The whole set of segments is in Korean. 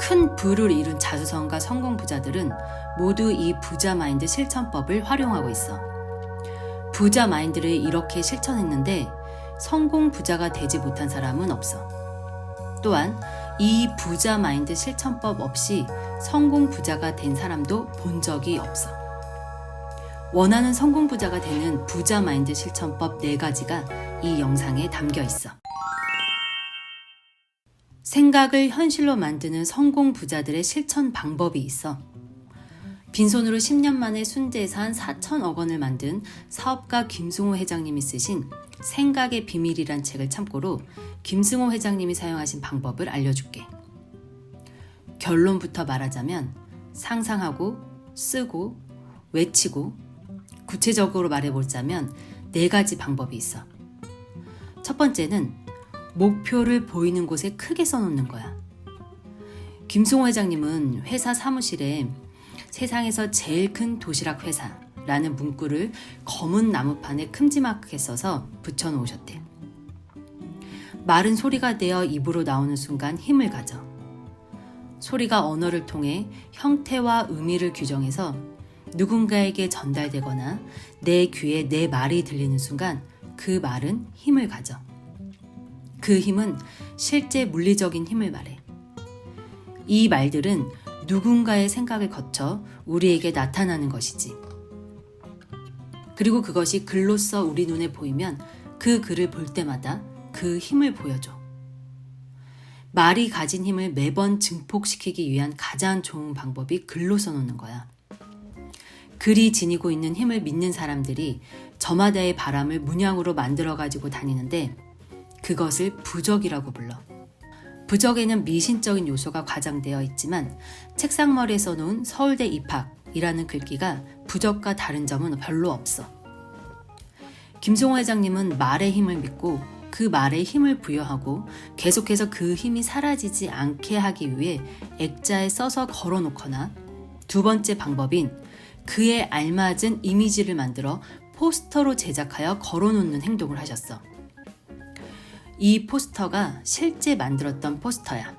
큰 부를 이룬 자수성가 성공 부자들은 모두 이 부자 마인드 실천법을 활용하고 있어. 부자 마인드를 이렇게 실천했는데 성공 부자가 되지 못한 사람은 없어. 또한 이 부자 마인드 실천법 없이 성공 부자가 된 사람도 본 적이 없어. 원하는 성공 부자가 되는 부자 마인드 실천법 4가지가 이 영상에 담겨 있어. 생각을 현실로 만드는 성공 부자들의 실천 방법이 있어. 빈손으로 10년 만에 한 4천억 원을 만든 사업가 김승호 회장님이 쓰신 생각의 비밀이란 책을 참고로 김승호 회장님이 사용하신 방법을 알려줄게. 결론부터 말하자면 상상하고 쓰고 외치고 구체적으로 말해보자면 네 가지 방법이 있어. 첫 번째는 목표를 보이는 곳에 크게 써놓는 거야. 김승호 회장님은 회사 사무실에 세상에서 제일 큰 도시락 회사라는 문구를 검은 나무판에 큼지막하게 써서 붙여놓으셨대. 말은 소리가 되어 입으로 나오는 순간 힘을 가져. 소리가 언어를 통해 형태와 의미를 규정해서 누군가에게 전달되거나 내 귀에 내 말이 들리는 순간 그 말은 힘을 가져. 그 힘은 실제 물리적인 힘을 말해. 이 말들은 누군가의 생각을 거쳐 우리에게 나타나는 것이지. 그리고 그것이 글로써 우리 눈에 보이면 그 글을 볼 때마다 그 힘을 보여줘. 말이 가진 힘을 매번 증폭시키기 위한 가장 좋은 방법이 글로 써놓는 거야. 글이 지니고 있는 힘을 믿는 사람들이 저마다의 바람을 문양으로 만들어 가지고 다니는데 그것을 부적이라고 불러. 부적에는 미신적인 요소가 과장되어 있지만 책상머리에 써놓은 서울대 입학이라는 글귀가 부적과 다른 점은 별로 없어. 김송호 회장님은 말의 힘을 믿고 그 말에 힘을 부여하고 계속해서 그 힘이 사라지지 않게 하기 위해 액자에 써서 걸어 놓거나 두 번째 방법인 그에 알맞은 이미지를 만들어 포스터로 제작하여 걸어 놓는 행동을 하셨어. 이 포스터가 실제 만들었던 포스터야.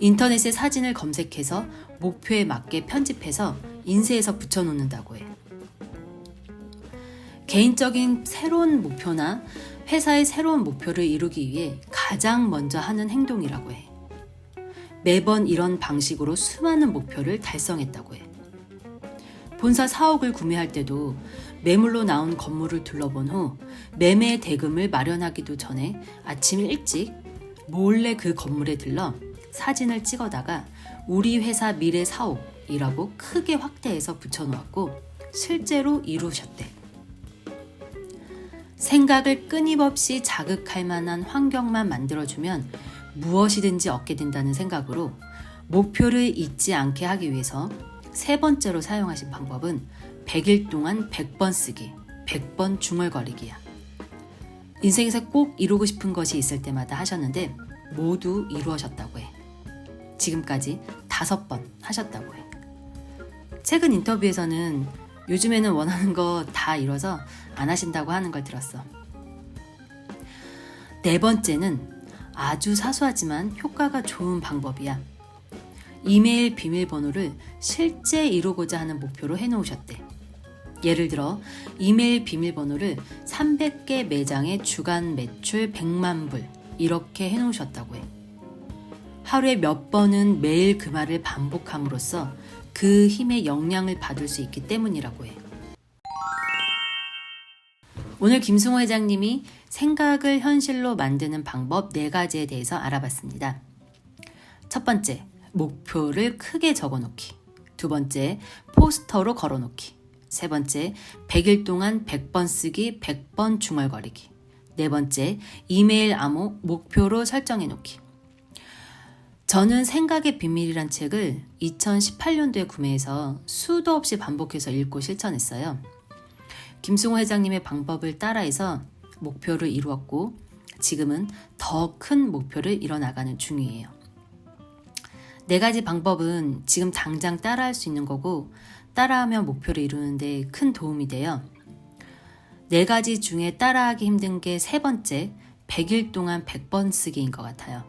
인터넷에 사진을 검색해서 목표에 맞게 편집해서 인쇄해서 붙여놓는다고 해. 개인적인 새로운 목표나 회사의 새로운 목표를 이루기 위해 가장 먼저 하는 행동이라고 해. 매번 이런 방식으로 수많은 목표를 달성했다고 해. 본사 사옥을 구매할 때도 매물로 나온 건물을 둘러본 후 매매 대금을 마련하기도 전에 아침 일찍 몰래 그 건물에 들러 사진을 찍어다가 우리 회사 미래 사옥이라고 크게 확대해서 붙여놓았고 실제로 이루셨대. 생각을 끊임없이 자극할 만한 환경만 만들어주면 무엇이든지 얻게 된다는 생각으로 목표를 잊지 않게 하기 위해서 세 번째로 사용하신 방법은 100일 동안 100번 쓰기, 100번 중얼거리기야. 인생에서 꼭 이루고 싶은 것이 있을 때마다 하셨는데 모두 이루어졌다고 해. 지금까지 다섯 번 하셨다고 해. 최근 인터뷰에서는 요즘에는 원하는 거 다 이뤄서 안 하신다고 하는 걸 들었어. 네 번째는 아주 사소하지만 효과가 좋은 방법이야. 이메일 비밀번호를 실제 이루고자 하는 목표로 해놓으셨대. 예를 들어 이메일 비밀번호를 300개 매장의 주간 매출 100만 불 이렇게 해놓으셨다고 해. 하루에 몇 번은 매일 그 말을 반복함으로써 그 힘의 영향을 받을 수 있기 때문이라고 해. 오늘 김승호 회장님이 생각을 현실로 만드는 방법 4가지에 대해서 알아봤습니다. 첫 번째, 목표를 크게 적어 놓기. 두 번째, 포스터로 걸어 놓기. 세 번째, 100일 동안 100번 쓰기, 100번 중얼거리기. 네 번째, 이메일 암호 목표로 설정해 놓기. 저는 생각의 비밀이란 책을 2018년도에 구매해서 수도 없이 반복해서 읽고 실천했어요. 김승호 회장님의 방법을 따라해서 목표를 이루었고 지금은 더 큰 목표를 이뤄나가는 중이에요. 네 가지 방법은 지금 당장 따라할 수 있는 거고 따라하면 목표를 이루는데 큰 도움이 돼요. 네 가지 중에 따라하기 힘든 게 세 번째, 100일 동안 100번 쓰기인 것 같아요.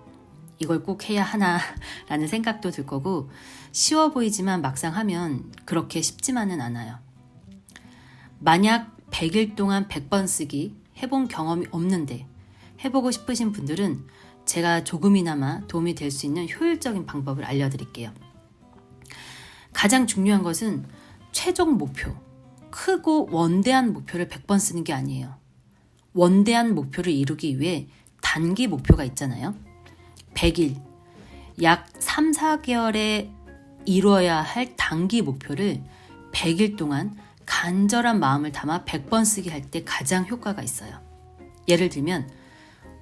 이걸 꼭 해야 하나라는 생각도 들 거고 쉬워 보이지만 막상 하면 그렇게 쉽지만은 않아요. 만약 100일 동안 100번 쓰기 해본 경험이 없는데 해보고 싶으신 분들은 제가 조금이나마 도움이 될 수 있는 효율적인 방법을 알려드릴게요. 가장 중요한 것은 최종 목표, 크고 원대한 목표를 100번 쓰는 게 아니에요. 원대한 목표를 이루기 위해 단기 목표가 있잖아요. 100일, 약 3, 4개월에 이루어야 할 단기 목표를 100일 동안 간절한 마음을 담아 100번 쓰기 할 때 가장 효과가 있어요. 예를 들면,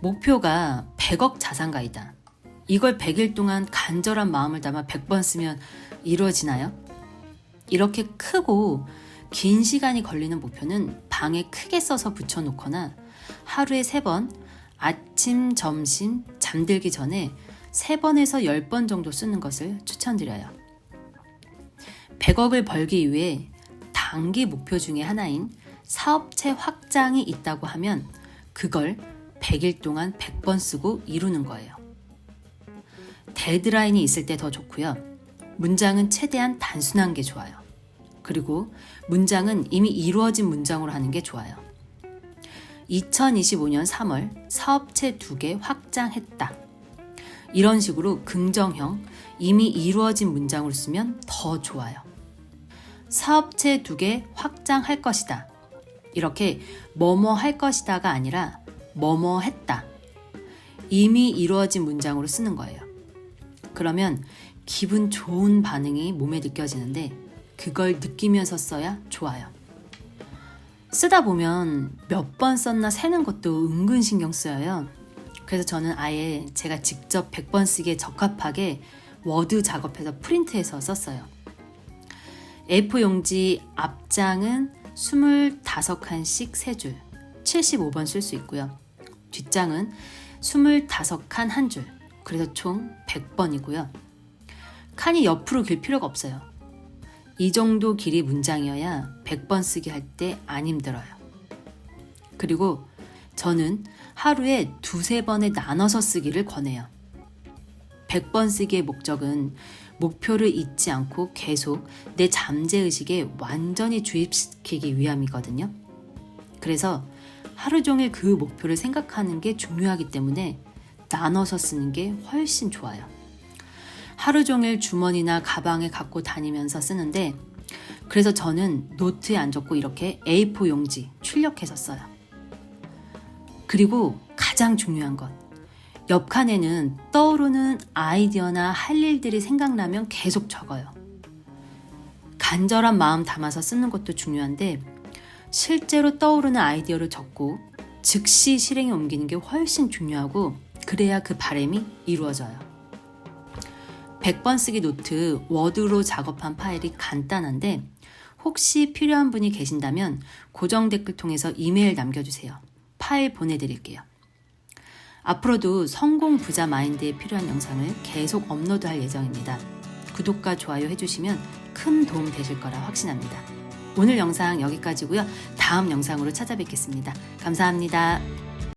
목표가 100억 자산가이다. 이걸 100일 동안 간절한 마음을 담아 100번 쓰면 이루어지나요? 이렇게 크고 긴 시간이 걸리는 목표는 방에 크게 써서 붙여놓거나 하루에 3번, 아침, 점심, 잠들기 전에 3번에서 10번 정도 쓰는 것을 추천드려요. 100억을 벌기 위해 단기 목표 중에 하나인 사업체 확장이 있다고 하면 그걸 100일 동안 100번 쓰고 이루는 거예요. 데드라인이 있을 때 더 좋고요. 문장은 최대한 단순한 게 좋아요. 그리고 문장은 이미 이루어진 문장으로 하는 게 좋아요. 2025년 3월 사업체 두 개 확장했다. 이런 식으로 긍정형, 이미 이루어진 문장으로 쓰면 더 좋아요. 사업체 두 개 확장할 것이다. 이렇게 뭐뭐 할 것이다가 아니라 뭐뭐 했다. 이미 이루어진 문장으로 쓰는 거예요. 그러면 기분 좋은 반응이 몸에 느껴지는데 그걸 느끼면서 써야 좋아요. 쓰다 보면 몇 번 썼나 세는 것도 은근 신경 쓰여요. 그래서 저는 아예 제가 직접 100번 쓰기에 적합하게 워드 작업해서 프린트해서 썼어요. A4 용지 앞장은 25칸씩 3줄, 75번 쓸 수 있고요. 뒷장은 25칸 한 줄, 그래서 총 100번이고요. 칸이 옆으로 길 필요가 없어요. 이 정도 길이 문장이어야 100번 쓰기 할 때 안 힘들어요. 그리고 저는 하루에 두세 번에 나눠서 쓰기를 권해요. 100번 쓰기의 목적은 목표를 잊지 않고 계속 내 잠재의식에 완전히 주입시키기 위함이거든요. 그래서 하루 종일 그 목표를 생각하는 게 중요하기 때문에 나눠서 쓰는 게 훨씬 좋아요. 하루 종일 주머니나 가방에 갖고 다니면서 쓰는데 그래서 저는 노트에 안 적고 이렇게 A4 용지 출력해서 써요. 그리고 가장 중요한 것. 옆 칸에는 떠오르는 아이디어나 할 일들이 생각나면 계속 적어요. 간절한 마음 담아서 쓰는 것도 중요한데 실제로 떠오르는 아이디어를 적고 즉시 실행에 옮기는 게 훨씬 중요하고 그래야 그 바람이 이루어져요. 100번 쓰기 노트 워드로 작업한 파일이 간단한데 혹시 필요한 분이 계신다면 고정 댓글 통해서 이메일 남겨주세요. 파일 보내드릴게요. 앞으로도 성공 부자 마인드에 필요한 영상을 계속 업로드할 예정입니다. 구독과 좋아요 해주시면 큰 도움 되실 거라 확신합니다. 오늘 영상 여기까지고요. 다음 영상으로 찾아뵙겠습니다. 감사합니다.